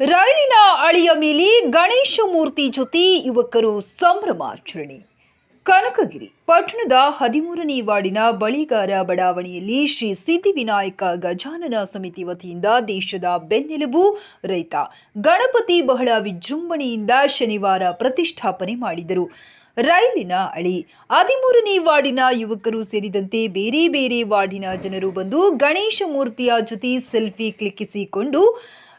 ಅಳಿಯ ಮೇಲೆ ಗಣೇಶ ಮೂರ್ತಿ ಜೊತೆ ಯುವಕರು ಸಂಭ್ರಮಾಚರಣೆ ಕನಕಗಿರಿ, ಪಟ್ಟಣದ ಹದಿಮೂರನೇ ವಾರ್ಡಿನ ಬಳಿಗಾರ ಬಡಾವಣೆಯಲ್ಲಿ ಶ್ರೀ ಸಿದ್ಧಿವಿನಾಯಕ ಗಜಾನನ ಸಮಿತಿ ವತಿಯಿಂದ ದೇಶದ ಬೆನ್ನೆಲುಬು ರೈತ ಗಣಪತಿ ಬಹಳ ವಿಜೃಂಭಣೆಯಿಂದ ಶನಿವಾರ ಪ್ರತಿಷ್ಠಾಪನೆ ಮಾಡಿದರು. ರೈಲಿನ ಅಳಿ ಹದಿಮೂರನೇ ವಾರ್ಡಿನ ಯುವಕರು ಸೇರಿದಂತೆ ಬೇರೆ ಬೇರೆ ವಾರ್ಡಿನ ಜನರು ಬಂದು ಗಣೇಶ ಮೂರ್ತಿಯ ಜೊತೆ ಸೆಲ್ಫಿ ಕ್ಲಿಕ್ಕಿಸಿಕೊಂಡು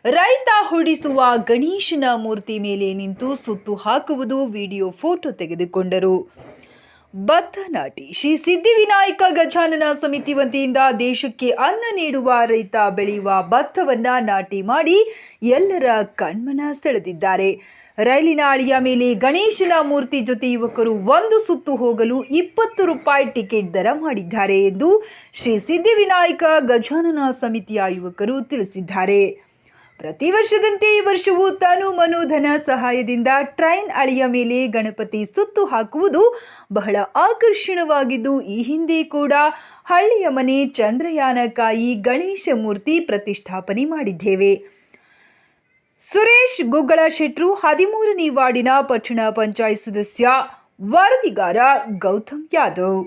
ರೈತ ಹೊಡಿಸುವ ಗಣೇಶನ ಮೂರ್ತಿ ಮೇಲೆ ನಿಂತು ಸುತ್ತು ಹಾಕುವುದು ವಿಡಿಯೋ ಫೋಟೋ ತೆಗೆದುಕೊಂಡರು. ಭತ್ತ ನಾಟಿ, ಶ್ರೀ ಸಿದ್ಧಿವಿನಾಯಕ ಗಜಾನನ ಸಮಿತಿ ವತಿಯಿಂದ ದೇಶಕ್ಕೆ ಅನ್ನ ನೀಡುವ ರೈತ ಬೆಳೆಯುವ ಭತ್ತವನ್ನ ನಾಟಿ ಮಾಡಿ ಎಲ್ಲರ ಕಣ್ಮನ ಸೆಳೆದಿದ್ದಾರೆ. ರೈಲಿನ ಅಳಿಯ ಮೇಲೆ ಗಣೇಶನ ಮೂರ್ತಿ ಜೊತೆ ಯುವಕರು ಒಂದು ಸುತ್ತು ಹೋಗಲು ಇಪ್ಪತ್ತು ರೂಪಾಯಿ ಟಿಕೆಟ್ ದರ ಮಾಡಿದ್ದಾರೆ ಎಂದು ಶ್ರೀ ಸಿದ್ಧಿವಿನಾಯಕ ಗಜಾನನ ಸಮಿತಿಯ ಯುವಕರು ತಿಳಿಸಿದ್ದಾರೆ. ಪ್ರತಿ ವರ್ಷದಂತೆ ಈ ವರ್ಷವೂ ತಾನು ಮನೋಧನ ಸಹಾಯದಿಂದ ಟ್ರೈನ್ ಅಳಿಯ ಮೇಲೆ ಗಣಪತಿ ಸುತ್ತು ಹಾಕುವುದು ಬಹಳ ಆಕರ್ಷಣವಾಗಿದ್ದು, ಈ ಹಿಂದೆ ಕೂಡ ಹಳ್ಳಿಯ ಮನೆ ಚಂದ್ರಯಾನಕಾಯಿ ಗಣೇಶ ಮೂರ್ತಿ ಪ್ರತಿಷ್ಠಾಪನೆ ಮಾಡಿದ್ದೇವೆ. ಸುರೇಶ್ ಗುಗ್ಗಳ ಶೆಟ್ರು ಹದಿಮೂರನೇ ವಾರ್ಡಿನ ಪಟ್ಟಣ ಪಂಚಾಯತ್ ಸದಸ್ಯ, ವರದಿಗಾರ ಗೌತಮ್ ಯಾದವ್.